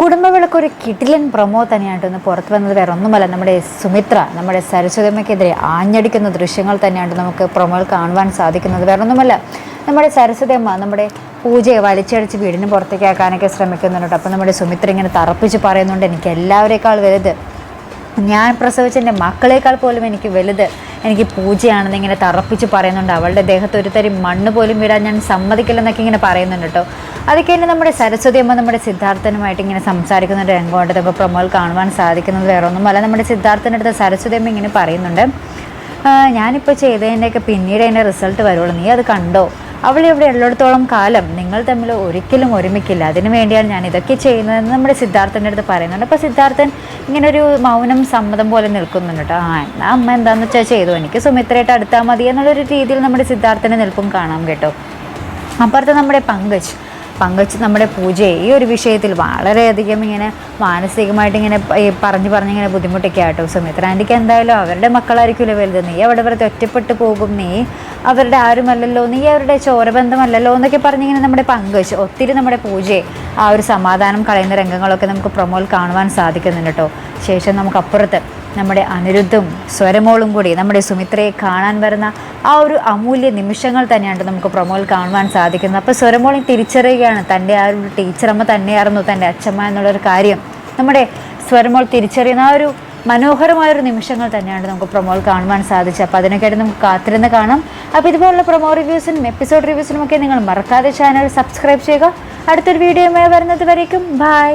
കുടുംബവിളക്ക് ഒരു കിടിലൻ പ്രമോ തന്നെയാണ് ഒന്ന് പുറത്തു വന്നത്. വേറെ ഒന്നുമല്ല നമ്മുടെ സുമിത്ര നമ്മുടെ സരസ്വതമ്മയ്ക്കെതിരെ ആഞ്ഞടിക്കുന്ന ദൃശ്യങ്ങൾ തന്നെയാണ് നമുക്ക് പ്രൊമോയിൽ കാണുവാൻ സാധിക്കുന്നത്. വേറെ ഒന്നുമല്ല നമ്മുടെ സരസ്വതമ്മ നമ്മുടെ പൂജയെ വലിച്ചടിച്ച് വീടിന് പുറത്തേക്ക് ആക്കാനൊക്കെ ശ്രമിക്കുന്നുണ്ട്. അപ്പോൾ നമ്മുടെ സുമിത്ര ഇങ്ങനെ തറപ്പിച്ച് പറയുന്നുണ്ട്. എനിക്ക് എല്ലാവരേക്കാൾ വലുത് ഞാൻ പ്രസവിച്ച എന്റെ മക്കളേക്കാൾ പോലും എനിക്ക് വലുത്. എനിക്ക് പൂജയാണെന്ന് ഇങ്ങനെ തറപ്പിച്ച് പറയുന്നുണ്ട്. അവളുടെ ദേഹത്ത് ഒരു തരി മണ്ണ് പോലും വിടാൻ ഞാൻ സമ്മതിക്കില്ലെന്നൊക്കെ ഇങ്ങനെ പറയുന്നുണ്ട് കേട്ടോ. അതൊക്കെ തന്നെ നമ്മുടെ സരസ്വതി അമ്മ നമ്മുടെ സിദ്ധാർത്ഥനുമായിട്ട് ഇങ്ങനെ സംസാരിക്കുന്ന ഒരു രംഗമായിട്ട് നമുക്ക് പ്രമോൾ കാണുവാൻ സാധിക്കുന്നത് വേറെ ഒന്നുമല്ല നമ്മുടെ സിദ്ധാർത്ഥന്റെ അടുത്ത് സരസ്വതി അമ്മ ഇങ്ങനെ പറയുന്നുണ്ട്. "ആ, ഞാനിപ്പോൾ ചെയ്തതിന്റെയൊക്കെ പിന്നീട് അതിന്റെ റിസൾട്ട് വരുള്ളൂ. നീ അത് കണ്ടോ? അവൾ ഇവിടെ ഉള്ളിടത്തോളം കാലം നിങ്ങൾ തമ്മിൽ ഒരിക്കലും ഒരുമിക്കില്ല. അതിനു വേണ്ടിയാണ് ഞാൻ ഇതൊക്കെ ചെയ്യുന്നതെന്ന് നമ്മുടെ സിദ്ധാർത്ഥന്റെ അടുത്ത് പറയുന്നുണ്ട്. അപ്പോൾ സിദ്ധാർത്ഥൻ ഇങ്ങനെ ഒരു മൗനം സമ്മതം പോലെ നിൽക്കുന്നുണ്ട് കേട്ടോ. ആ എന്നാ അമ്മ എന്താണെന്ന് വെച്ചാൽ ചെയ്തു. എനിക്ക് സുമിത്രയായിട്ട് അടുത്താൽ മതി എന്നുള്ളൊരു രീതിയിൽ നമ്മുടെ സിദ്ധാർത്ഥന്റെ നിൽപ്പും കാണാം കേട്ടോ. അപ്പുറത്ത് നമ്മുടെ പങ്കജ്. പങ്കജ് നമ്മുടെ പൂജയെ ഈ ഒരു വിഷയത്തിൽ വളരെയധികം ഇങ്ങനെ മാനസികമായിട്ട് ഇങ്ങനെ പറഞ്ഞു പറഞ്ഞ് ഇങ്ങനെ ബുദ്ധിമുട്ടൊക്കെ ആട്ടോ. സുമിത്ര ആന്റിക്ക് എന്തായാലും അവരുടെ മക്കളായിരിക്കുമല്ലോ വലുത്. നീ അവിടെ വെറുതെ ഒറ്റപ്പെട്ട് പോകും. നീ അവരുടെ ആരുമല്ലല്ലോ? നീ അവരുടെ ചോരബന്ധമല്ലല്ലോ എന്നൊക്കെ പറഞ്ഞിങ്ങനെ നമ്മുടെ പങ്കജ് ഒത്തിരി നമ്മുടെ പൂജയെ ആ ഒരു സമാധാനം കളയുന്ന രംഗങ്ങളൊക്കെ നമുക്ക് പ്രൊമോൽ കാണുവാൻ സാധിക്കുന്നുണ്ട് കേട്ടോ. ശേഷം നമുക്കപ്പുറത്ത് നമ്മുടെ അനിരുദ്ധും സ്വരമോളും കൂടി നമ്മുടെ സുമിത്രയെ കാണാൻ വരുന്ന ആ ഒരു അമൂല്യ നിമിഷങ്ങൾ തന്നെയാണ് നമുക്ക് പ്രൊമോയിൽ കാണുവാൻ സാധിക്കുന്നത്. അപ്പോൾ സ്വരമോളി തിരിച്ചറിയുകയാണ് തന്റെ ആ ഒരു ടീച്ചറമ്മ തന്നെയായിരുന്നു തന്റെ അച്ഛമ്മ എന്നുള്ളൊരു കാര്യം. നമ്മുടെ സ്വരമോൾ തിരിച്ചറിയുന്ന ആ ഒരു മനോഹരമായൊരു നിമിഷങ്ങൾ തന്നെയാണ് നമുക്ക് പ്രൊമോയിൽ കാണുവാൻ സാധിച്ചത്. അപ്പോൾ അതിനൊക്കെയായിട്ട് നമുക്ക് കാത്തിരുന്ന് കാണാം. അപ്പോൾ ഇതുപോലുള്ള പ്രൊമോ റിവ്യൂസിനും എപ്പിസോഡ് റിവ്യൂസിനും ഒക്കെ നിങ്ങൾ മറക്കാതെ ചാനൽ സബ്സ്ക്രൈബ് ചെയ്യുക. അടുത്തൊരു വീഡിയോയുമായി വരുന്നത് വരേക്കും. ബൈ.